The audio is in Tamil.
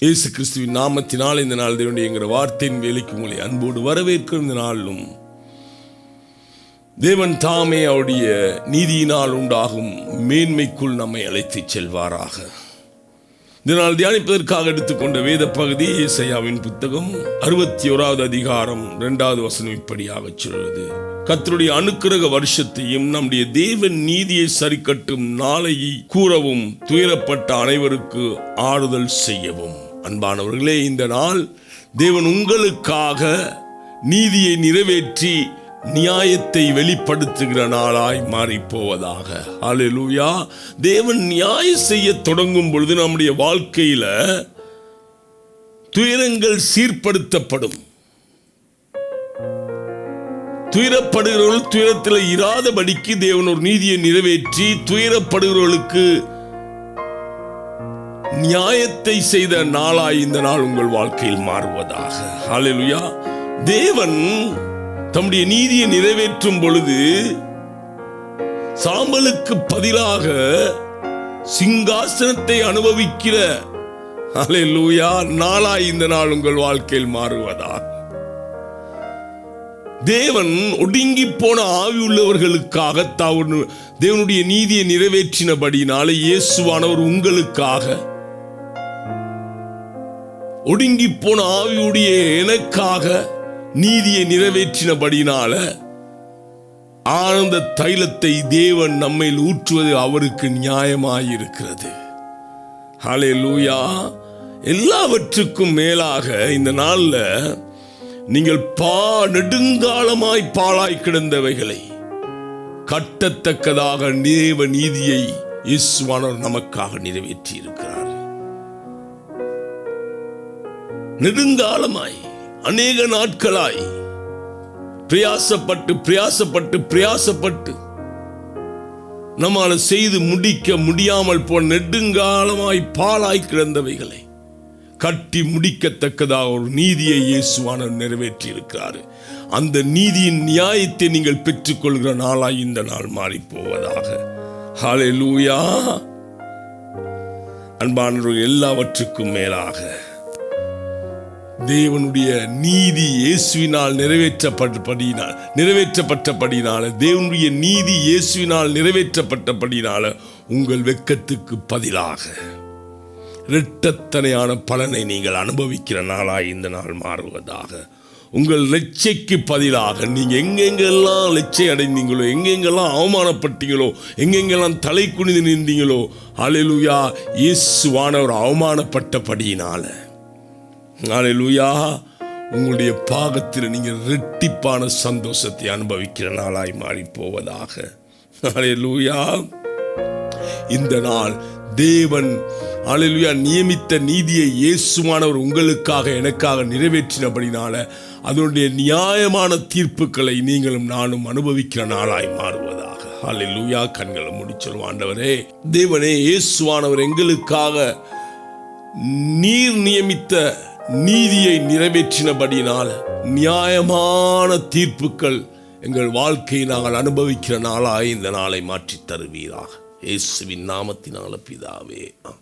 இயேசு கிறிஸ்துவின் நாமத்தினால் இந்த நாள் தேவனுடைய என்கிற வார்த்தையின் வேலைக்கு உங்களை அன்போடு வரவேற்கும் இந்த நாளிலும். தேவன் தாமே அவருடைய நீதியினால் உண்டாகும் மேன்மைக்குள் நம்மை அழைத்துச் செல்வாராக. இதனால் தியானிப்பதற்காக எடுத்துக்கொண்ட வேத பகுதி இசையாவின் புத்தகம் அறுபத்தி ஓராவது அதிகாரம் இரண்டாவது வசனம் இப்படியாக சொல்வது கத்தருடைய அனுக்கிரக வருஷத்தையும் நம்முடைய தேவன் நீதியை சரிக்கட்டும் நாளையை கூறவும் துயரப்பட்ட அனைவருக்கு ஆறுதல் செய்யவும். அன்பானவர்களே இந்த நாள் தேவன் உங்களுக்காக நீதியை நிறைவேற்றி நியாயத்தை வெளிப்படுத்துகிற நாளாய் மாறிப்போவதாக. போவதாக தேவன் நியாயம் செய்ய தொடங்கும் பொழுது நம்முடைய வாழ்க்கையில துயரங்கள் சீர்படுத்தப்படும். துயரப்படுகிறவர்கள் துயரத்தில் இராதபடிக்கு தேவன் ஒரு நீதியை நிறைவேற்றி துயரப்படுகிறவர்களுக்கு நியாயத்தை செய்த நாளாய் இந்த நாள் உங்கள் வாழ்க்கையில் மாறுவதாக. ஹalleluya தேவன் தம்முடைய நீதியை நிறைவேற்றும் பொழுது சாம்பலுக்கு பதிலாக சிங்காசனத்தை அனுபவிக்கிற ஹalleluya நாளாய் இந்த நாள் உங்கள் வாழ்க்கையில் மாறுவதா? தேவன் ஒடுங்கி போன ஆவி உள்ளவர்களுக்காக தவறு தேவனுடைய நீதியை நிறைவேற்றினபடினால இயேசுவானவர் உங்களுக்காக ஒடுங்கி போன ஆவியுடைய எனக்காக நீதியை நிறைவேற்றினபடினால ஆனந்த தைலத்தை தேவன் நம்மையில் ஊற்றுவது அவருக்கு நியாயமாயிருக்கிறது. ஹலே லூயா எல்லாவற்றுக்கும் மேலாக இந்த நாள்ல நீங்கள் பா நெடுங்காலமாய் பாழாய் கிடந்தவைகளை கட்டத்தக்கதாக தேவ நீதியை இயேசுவானவர் நமக்காக நிறைவேற்றி இருக்கிறார் நெடுங்காலமாய் அநேக நாட்களாய் பிரயாசப்பட்டு பிரயாசப்பட்டு பிரயாசப்பட்டு நம்மால செய்து முடிக்க முடியாமல் போன நெடுங்காலமாய் பாலாய் கிடந்தவைகளை கட்டி முடிக்கத்தக்கதாக ஒரு நீதியை இயேசுவானவர் நிறைவேற்றியிருக்கிறார். அந்த நீதியின் நியாயத்தை நீங்கள் பெற்றுக்கொள்கிற நாளாய் இந்த நாள் மாறி போவதாக ஹாலே லூயா அன்பானவர்கள் எல்லாவற்றுக்கும் மேலாக தேவனுடைய நீதி இயேசுவினால் நிறைவேற்றப்பட்டபடியினால் நிறைவேற்றப்பட்டபடியினால தேவனுடைய நீதி இயேசுவினால் நிறைவேற்றப்பட்டபடியினால உங்கள் வெக்கத்துக்கு பதிலாக இரட்டத்தனையான பலனை நீங்கள் அனுபவிக்கிற நாளாய் இந்த நாள் மாறுவதாக. உங்கள் லட்சைக்கு பதிலாக நீங்கள் எங்கெங்கெல்லாம் லட்சை அடைந்தீங்களோ எங்கெங்கெல்லாம் அவமானப்பட்டீங்களோ எங்கெங்கெல்லாம் தலை குனிந்து நின்றீங்களோ அலைலுயா இயேசுவானவர் அவமானப்பட்டபடியினால் அலைலுயா உங்களுடைய பாகத்தில் நீங்கள் ரெட்டிப்பான சந்தோஷத்தை அனுபவிக்கிற நாளாய் மாறி போவதாக அலைலுயா இந்த நாள் தேவன் அலைலுயா நியமித்த நீதியை இயேசுமானவர் உங்களுக்காக எனக்காக நிறைவேற்றினபடினால அதனுடைய நியாயமான தீர்ப்புகளை நீங்களும் நானும் அனுபவிக்கிற நாளாய் மாறுவதாக. அலைலுயா கண்களை முடிச்சொல்லும் ஆண்டவரே. தேவனே இயேசுவானவர் எங்களுக்காக நீர் நியமித்த நீதியை நிறைவேற்றினபடினால் நியாயமான தீர்ப்புகள் எங்கள் வாழ்க்கையை நாங்கள் அனுபவிக்கிற நாளாக இந்த நாளை மாற்றித் தருவீராக. இயேசுவின் நாமத்தினால பிதாவே ஆம்